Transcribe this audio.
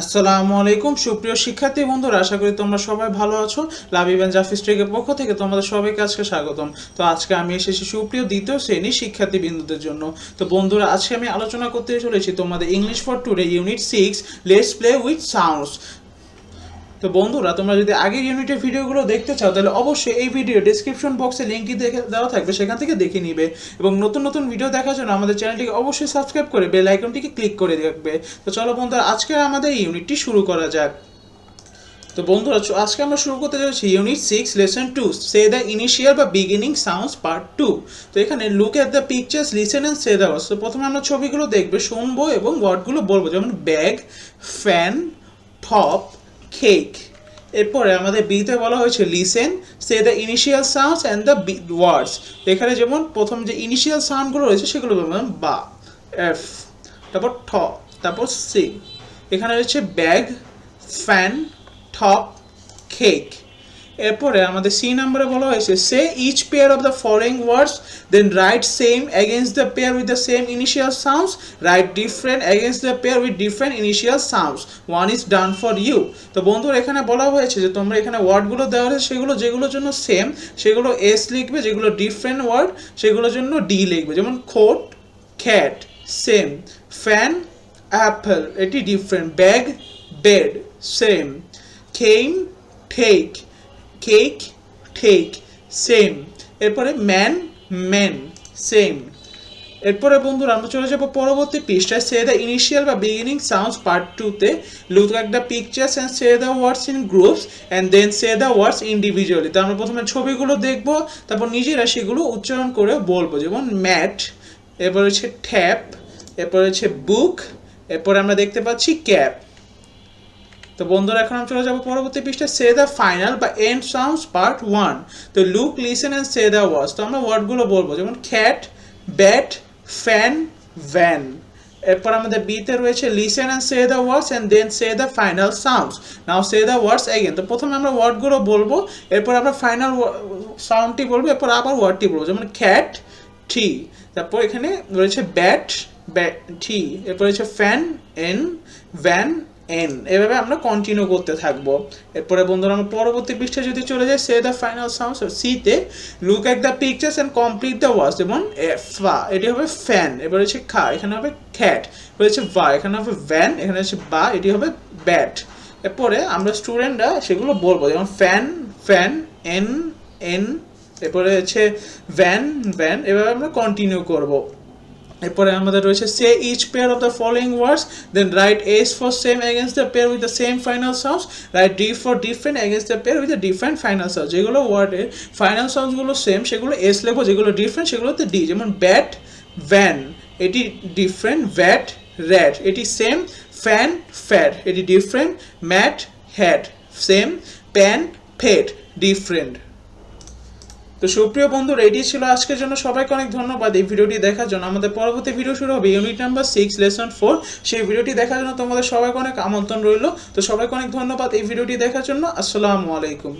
আসসালামু আলাইকুম, সুপ্রিয় শিক্ষার্থী বন্ধুরা, আশা করি তোমরা সবাই ভালো আছো। ইভেন জাফিস ট্রেকের পক্ষ থেকে তোমাদের সবাইকে আজকে স্বাগতম। তো আজকে আমি এসেছি সুপ্রিয় দ্বিতীয় শ্রেণি শিক্ষার্থী বিন্দুদের জন্য। তো বন্ধুরা, আজকে আমি আলোচনা করতে চলেছি তোমাদের English for today unit six let's play with sounds তো বন্ধুরা, তোমরা যদি আগের ইউনিটের ভিডিওগুলো দেখতে চাও, তাহলে অবশ্যই এই ভিডিও ডিসক্রিপশন বক্সে লিঙ্কটি দেখে দেওয়া থাকবে, সেখান থেকে দেখে নিবে। এবং নতুন নতুন ভিডিও দেখার জন্য আমাদের চ্যানেলটিকে অবশ্যই সাবস্ক্রাইব করে বেল আইকনটিকে ক্লিক করে রাখবে। তো চলো বন্ধুরা, আজকে আমাদের এই ইউনিটটি শুরু করা যাক। তো বন্ধুরা আজকে আমরা শুরু করতে যাচ্ছি unit six lesson two say the initial বা বিগিনিং সাউন্ডস পার্ট টু তো এখানে look at the pictures listen and say the তো প্রথমে আমরা ছবিগুলো দেখবে, শুনব এবং ওয়ার্ডগুলো বলব, যেমন ব্যাগ ফ্যান টপ কেক এরপরে আমাদের বিতে বলা হয়েছে listen say the initial sounds and the words এখানে যেমন প্রথম যে ইনিশিয়াল সাউন্ডগুলো রয়েছে, সেগুলো বলবেন বা এফ তারপর ঠ, তারপর সি এখানে রয়েছে ব্যাগ ফ্যান টপ কেক এরপরে আমাদের সি নাম্বারে বলা হয়েছে say each pair of the following words then write same against the pair with the same initial sounds write different against the pair with different initial sounds one is done for you তো বন্ধুরা, এখানে বলা হয়েছে যে তোমরা এখানে ওয়ার্ডগুলো দেওয়া হয়েছে, সেগুলো যেগুলোর জন্য সেম সেগুলো এস লিখবে, যেগুলো ডিফারেন্ট ওয়ার্ড সেগুলোর জন্য ডি লিখবে। যেমন coat cat same fan apple এটি different bag bed same came take cake take same এরপরে ম্যান ম্যান সেম এরপরে বন্ধুরা, আমরা চলে যাব পরবর্তী পৃষ্ঠায়। সে দ্য ইনিশিয়াল বা বিগিনিং সাউন্ডস পার্ট টুতে look like the pictures and say the words in groups and then say the words individually তো আমরা প্রথমে ছবিগুলো দেখব, তারপর নিজেরা সেগুলো উচ্চারণ করে বলব। যেমন ম্যাট, এরপর হচ্ছে ট্যাপ, এরপর হচ্ছে বুক, এরপর আমরা দেখতে পাচ্ছি ক্যাপ। তো বন্ধুরা, এখন আমরা চলে যাব পরবর্তী পৃষ্ঠায় সে দ্য ফাইনাল বা এন্ড সাউন্ডস পার্ট ওয়ান তো look listen and say the words তো আমরা ওয়ার্ডগুলো বলব, যেমন খ্যাট ব্যাট ফ্যান ভ্যান এরপর আমাদের বিতে রয়েছে listen and say the words and then say the final sounds now say the words again তো প্রথমে আমরা ওয়ার্ডগুলো বলব, এরপর আমরা ফাইনাল সাউন্ডটি বলব, এরপর আবার ওয়ার্ডটি বলব, যেমন খ্যাট টি তারপর এখানে রয়েছে ব্যাট ব্যাট টি এরপর রয়েছে ফ্যান এন ভ্যান এন এভাবে আমরা কন্টিনিউ করতে থাকব। এরপরে বন্ধুরা, আমরা পরবর্তী পৃষ্ঠায় যদি চলে যাই সে দ্য ফাইনাল সাউন্ড সিতে look at the pictures and complete the words যেমন ফা, এটি হবে ফ্যান এবার হচ্ছে খা, এখানে হবে খ্যাট এবার হচ্ছে বা এখানে হবে ভ্যান এখানে হচ্ছে বা, এটি হবে ব্যাট এরপরে আমরা স্টুডেন্টরা সেগুলো বলব, যেমন ফ্যান ফ্যান এন এন এরপরে হচ্ছে ভ্যান ভ্যান এভাবে আমরা কন্টিনিউ করব। এরপরে আমাদের রয়েছে say each pair of the following words then write S for same against the pair with the same final sounds write D for different against the pair with the different final sound যেগুলো ওয়ার্ডের final সাউন্ডসগুলো same সেগুলো S লেখো যেগুলো different সেগুলোতে D যেমন bat van এটি different vat rat এটি সেম ফ্যান ফ্যাট এটি different mat hat same pan fat different তো সুপ্রিয় বন্ধু এটি ছিল আজকের জন্য। সবাইকে অনেক ধন্যবাদ এই ভিডিওটি দেখার জন্য। আমাদের পরবর্তী ভিডিও শুরু হবে unit number six lesson four সেই ভিডিওটি দেখার জন্য তোমাদের সবাইকে অনেক আমন্ত্রণ রইল। তো সবাইকে অনেক ধন্যবাদ এই ভিডিওটি দেখার জন্য। আসসালামু আলাইকুম।